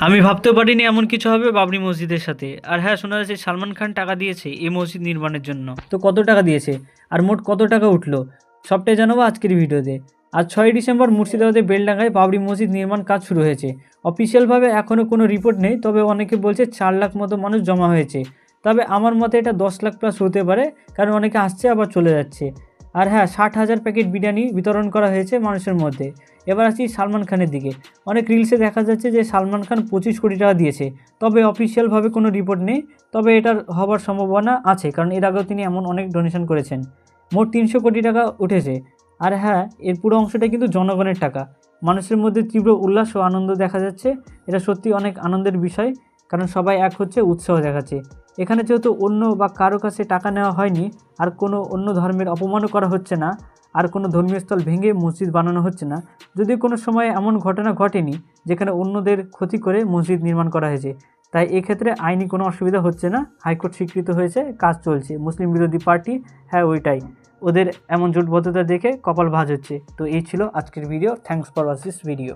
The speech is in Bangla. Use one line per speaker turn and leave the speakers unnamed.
আমি ভাবতেও পারিনি এমন কিছু হবে বাবরি মসজিদের সাথে। আর হ্যাঁ শোনা যাচ্ছে সালমান খান টাকা দিয়েছে এই মসজিদ নির্মাণের জন্য। তো কত টাকা দিয়েছে? আর মোট কত টাকা উঠল? সবটাই জানাব আজকের ভিডিওতে। আজ ছয় ডিসেম্বর মুর্শিদাবাদের বেলডাঙ্গায় বাবরি মসজিদ নির্মাণ কাজ শুরু হয়েছে। অফিসিয়ালভাবে এখনও কোনো রিপোর্ট নেই, তবে অনেকে বলছে চার লাখ মতো মানুষ জমা হয়েছে। তবে আমার মতে এটা দশ লাখ প্লাস হতে পারে, কারণ অনেকে আসছে আবার চলে যাচ্ছে। আর হ্যাঁ ষাট হাজার প্যাকেট বিরিয়ানি বিতরণ করা হয়েছে মানুষের মধ্যে। এবার আসছি সালমান খানের দিকে। অনেক রিলসে দেখা যাচ্ছে যে সালমান খান পঁচিশ কোটি টাকা দিয়েছে। তবে অফিসিয়ালভাবে কোনো রিপোর্ট নেই। তবে এটার হবার সম্ভাবনা আছে, কারণ এর আগেও তিনি এমন অনেক ডোনেশন করেছেন। মোট তিনশো কোটি টাকা উঠেছে। আর হ্যাঁ এর পুরো অংশটা কিন্তু জনগণের টাকা। মানুষের মধ্যে তীব্র উল্লাস ও আনন্দ দেখা যাচ্ছে। এটা সত্যি অনেক আনন্দের বিষয়, কারণ সবাই এক হচ্ছে, উৎসাহ দেখাচ্ছে। এখানে যেহেতু অন্য বা কারও কাছে টাকা নেওয়া হয়নি, আর কোনো অন্য ধর্মের অপমানও করা হচ্ছে না, আর কোনো ধর্মীয় স্থল ভেঙে মসজিদ বানানো হচ্ছে না, যদি কোনো সময় এমন ঘটনা ঘটেনি যেখানে অন্যদের ক্ষতি করে মসজিদ নির্মাণ করা হয়েছে, তাই এক্ষেত্রে আইনি কোনো অসুবিধা হচ্ছে না। হাইকোর্ট স্বীকৃত হয়েছে, কাজ চলছে। মুসলিম বিরোধী পার্টি হ্যাঁ ওইটাই। ওদের এমন জোটবদ্ধতা দেখে কপাল ভাঁজ হচ্ছে। তো এই ছিল আজকের video thanks for watch this video